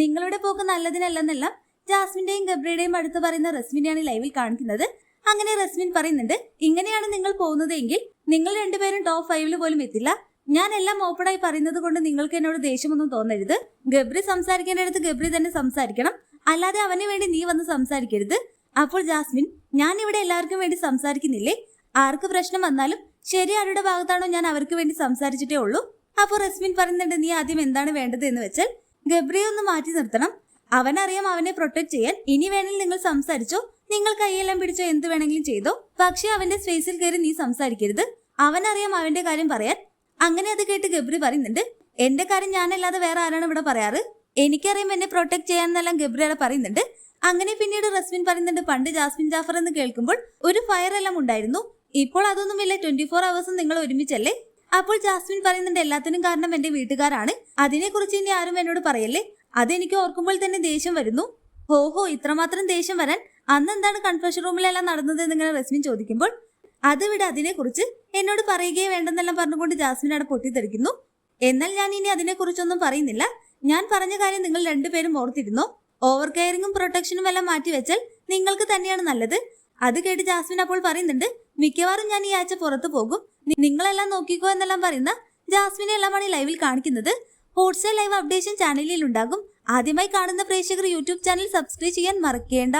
നിങ്ങളുടെ പോക്ക് നല്ലതിനല്ലെന്നെല്ലാം ജാസ്മിന്റെയും ഗബ്രിയുടെയും അടുത്ത് പറയുന്ന റസ്മിനെയാണ് ലൈവിൽ കാണിക്കുന്നത്. അങ്ങനെ റസ്മിൻ പറയുന്നുണ്ട് ഇങ്ങനെയാണ് നിങ്ങൾ പോകുന്നത് എങ്കിൽ നിങ്ങൾ രണ്ടുപേരും ടോപ്പ് ഫൈവിൽ പോലും എത്തില്ല. ഞാൻ എല്ലാം ഓപ്പണായി പറയുന്നത് കൊണ്ട് നിങ്ങൾക്ക് എന്നോട് ദേഷ്യമൊന്നും തോന്നരുത്. ഗബ്രി സംസാരിക്കേണ്ടടുത്ത് ഗബ്രി തന്നെ സംസാരിക്കണം. അല്ലാതെ അവന് വേണ്ടി നീ വന്ന് സംസാരിക്കരുത്. അപ്പോൾ ജാസ്മിൻ ഞാൻ ഇവിടെ എല്ലാവർക്കും വേണ്ടി സംസാരിക്കുന്നില്ലേ? ആർക്ക് പ്രശ്നം വന്നാലും ശരി ആരുടെ ഭാഗത്താണോ ഞാൻ അവർക്ക് വേണ്ടി സംസാരിച്ചിട്ടേ ഉള്ളൂ. അപ്പോൾ റസ്മിൻ പറയുന്നുണ്ട് നീ ആദ്യം എന്താണ് വേണ്ടത് എന്ന് വെച്ചാൽ ഗബ്രിയെ ഒന്ന് മാറ്റി നിർത്തണം. അവനറിയാം അവനെ പ്രൊട്ടക്ട് ചെയ്യാൻ. ഇനി വേണമെങ്കിൽ നിങ്ങൾ സംസാരിച്ചോ. നിങ്ങൾ കൈയെല്ലാം പിടിച്ചോ എന്ത് വേണമെങ്കിലും ചെയ്തോ. പക്ഷെ അവന്റെ സ്പേസിൽ കയറി നീ സംസാരിക്കരുത്. അവനറിയാം അവന്റെ കാര്യം പറയാൻ. അങ്ങനെ അത് കേട്ട് ഗബ്രി പറയുന്നുണ്ട് എന്റെ കാര്യം ഞാനല്ലാതെ വേറെ ആരാണ് ഇവിടെ പറയാറ്? എനിക്കറിയാം എന്നെ പ്രൊട്ടക്ട് ചെയ്യാനെന്നെല്ലാം ഗബ്രിയുടെ പറയുന്നുണ്ട്. അങ്ങനെ പിന്നീട് റസ്മിൻ പറയുന്നുണ്ട് പണ്ട് ജാസ്മിൻ ജാഫർ എന്ന് കേൾക്കുമ്പോൾ ഒരു ഫയർ എല്ലാം ഉണ്ടായിരുന്നു. ഇപ്പോൾ അതൊന്നുമില്ല ട്വന്റി ഫോർ അവേഴ്സും നിങ്ങൾ ഒരുമിച്ചല്ലേ? അപ്പോൾ ജാസ്മിൻ പറയുന്നുണ്ട് എല്ലാത്തിനും കാരണം എന്റെ വീട്ടുകാരാണ്. അതിനെക്കുറിച്ച് ഇനി ആരും എന്നോട് പറയല്ലേ? അതെനിക്ക് ഓർക്കുമ്പോൾ തന്നെ ദേഷ്യം വരുന്നു. ഹോ ഹോഹോ ഇത്രമാത്രം ദേഷ്യം വരാൻ അന്ന് എന്താണ് കൺഫ്യൂഷൻ റൂമിലെല്ലാം നടന്നത് എന്നിങ്ങനെ റസ്മിൻ ചോദിക്കുമ്പോൾ അത് വിട് അതിനെക്കുറിച്ച് എന്നോട് പറയുകയേ വേണ്ടെന്നെല്ലാം പറഞ്ഞുകൊണ്ട് ജാസ്മിൻ അവിടെ പൊട്ടിത്തെറിക്കുന്നു. എന്നാൽ ഞാൻ ഇനി അതിനെക്കുറിച്ചൊന്നും പറയുന്നില്ല. ഞാൻ പറഞ്ഞ കാര്യം നിങ്ങൾ രണ്ടുപേരും ഓർത്തിരുന്നോ? ഓവർ കെയറിങ്ങും പ്രൊട്ടക്ഷനും എല്ലാം മാറ്റിവെച്ചാൽ നിങ്ങൾക്ക് തന്നെയാണ് നല്ലത്. അത് കേട്ട് ജാസ്മിൻ അപ്പോൾ പറയുന്നുണ്ട് മിക്കവാറും ഞാൻ ഈ ആഴ്ച പുറത്തു പോകും. നിങ്ങളെല്ലാം നോക്കിക്കോ എന്നെല്ലാം പറയുന്ന ജാസ്മിനെ എല്ലാമാണ് ലൈവിൽ കാണിക്കുന്നത്. ഹോട്ട്സ്റ്റാർ ലൈവ് അപ്ഡേഷൻ ചാനലിൽ ഉണ്ടാകും. ആദ്യമായി കാണുന്ന പ്രേക്ഷകർ യൂട്യൂബ് ചാനൽ സബ്സ്ക്രൈബ് ചെയ്യാൻ മറക്കേണ്ട.